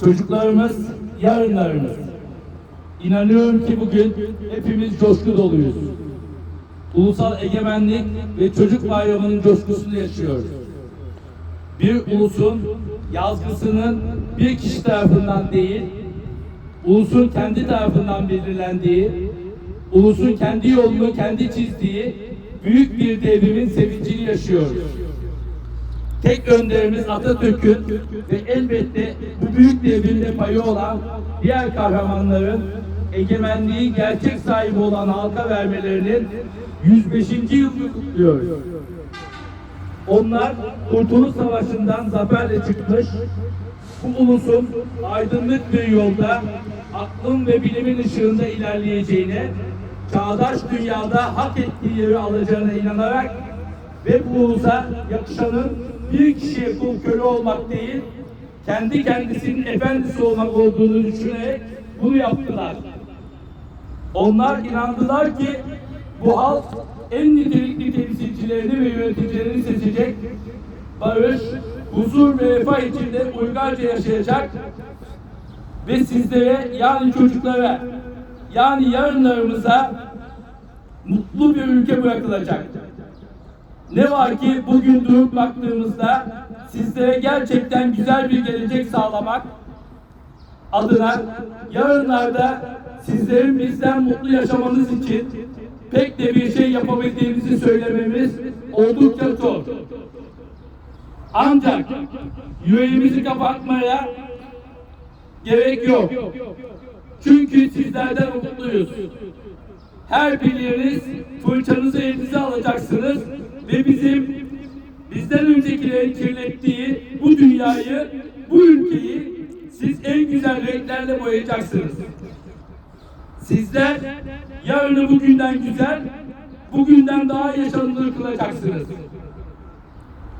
Çocuklarımız yarınlarımız. İnanıyorum ki bugün hepimiz coşku doluyuz. Ulusal egemenlik ve çocuk bayramının coşkusunu yaşıyoruz. Bir ulusun yazgısının bir kişi tarafından değil, ulusun kendi tarafından belirlendiği, ulusun kendi yolunu kendi çizdiği büyük bir devrimin sevincini yaşıyoruz. Tek önderimiz Atatürk'ün ve elbette bu büyük devrimde payı olan diğer kahramanların egemenliği gerçek sahibi olan halka vermelerinin 105. yılını kutluyoruz. Onlar Kurtuluş Savaşı'ndan zaferle çıkmış, bu ulusun aydınlık bir yolda aklın ve bilimin ışığında ilerleyeceğine, çağdaş dünyada hak ettiği yeri alacağına inanarak ve bu ulusa yakışanın bir kişiye kul köle olmak değil, kendi kendisinin efendisi olmak olduğunu düşünerek bunu yaptılar. Onlar inandılar ki bu halk en nitelikli temsilcilerini ve yöneticilerini seçecek, barış, huzur ve refah içinde uygarca yaşayacak ve sizlere yani çocuklara yani yarınlarımıza mutlu bir ülke bırakılacak. Ne var ki bugün durup baktığımızda sizlere gerçekten güzel bir gelecek sağlamak adına yarınlarda sizlerin bizden mutlu yaşamanız için pek de bir şey yapabildiğimizi söylememiz oldukça zor. Ancak yüreğimizi kapatmaya gerek yok. Çünkü sizlerden umutluyuz. Her biriniz fırçanızı elinize alacaksınız ve bizim bizden öncekilerin kirlettiği bu dünyayı, bu ülkeyi siz en güzel renklerle boyayacaksınız. Sizler yarını bugünden güzel, bugünden daha yaşanılır kılacaksınız.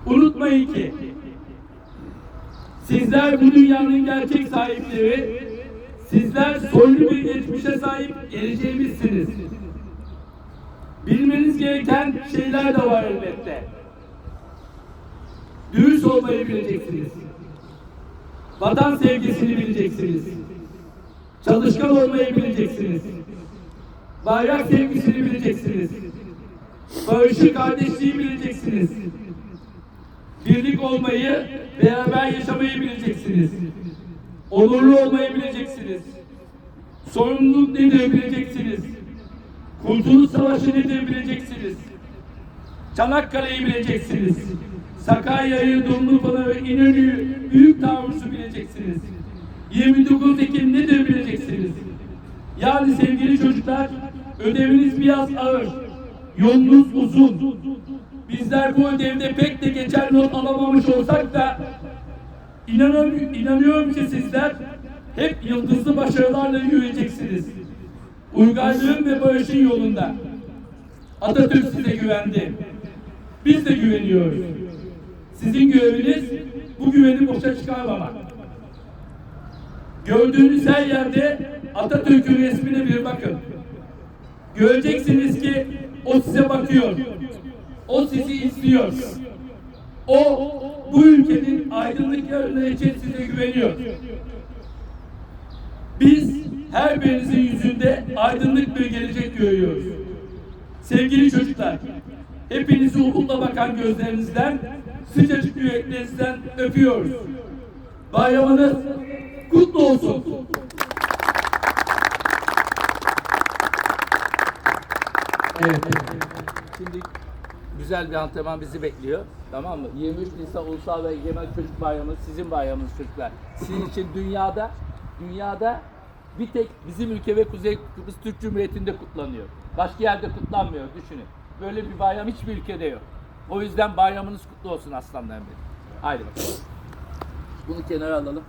Unutmayın ki sizler bu dünyanın gerçek sahipleri, sizler soylu bir geçmişe sahip geleceğimizsiniz. Bilmeniz gereken şeyler de var elbette. Dürüst olmayı bileceksiniz. Vatan sevgisini bileceksiniz. Çalışkan olmayı bileceksiniz. Bayrak sevgisini bileceksiniz. Barışı, kardeşliği bileceksiniz. Birlik olmayı, beraber yaşamayı bileceksiniz. Onurlu olmayı bileceksiniz. Sorumluluk nedir bileceksiniz. Kurtuluş Savaşı nedir bileceksiniz. Çanakkale'yi bileceksiniz. Sakarya'yı, Dumlupınar'ı İnönü'yü, Büyük Taarruz'u bileceksiniz. 29 Ekim nedir bileceksiniz. Yani sevgili çocuklar, ödeviniz biraz ağır. Yolunuz uzun. Bizler bu ödevde pek de geçer not alamamış olsak da inanıyorum, inanıyorum ki sizler hep yıldızlı başarılarla yürüyeceksiniz. Uygarlığın ve barışın yolunda. Atatürk size güvendi. Biz de güveniyoruz. Sizin göreviniz bu güveni boşa çıkarmamak. Gördüğünüz her yerde Atatürk'ün resmine bir bakın. Göreceksiniz ki o size bakıyor. O sizi izliyor. O bu ülkenin aydınlık yarını için size güveniyor. Biz her birinizin yüzünde aydınlık bir gelecek görüyoruz. Sevgili çocuklar, hepinizi umutla bakan gözlerinizden, sıcacık yüreklerinizden öpüyoruz. Bayramınız kutlu olsun. Evet. Şimdi güzel bir antrenman bizi bekliyor. Tamam mı? 23 Nisan Ulusal ve Egemen Çocuk Bayramı sizin bayramınız çocuklar. Sizin için dünyada dünyada bir tek bizim ülke ve Kuzey Kıbrıs Türk Cumhuriyeti'nde kutlanıyor. Başka yerde kutlanmıyor düşünün. Böyle bir bayram hiçbir ülkede yok. O yüzden bayramınız kutlu olsun aslanlarım benim. Haydi bakalım. Bunu kenara alalım.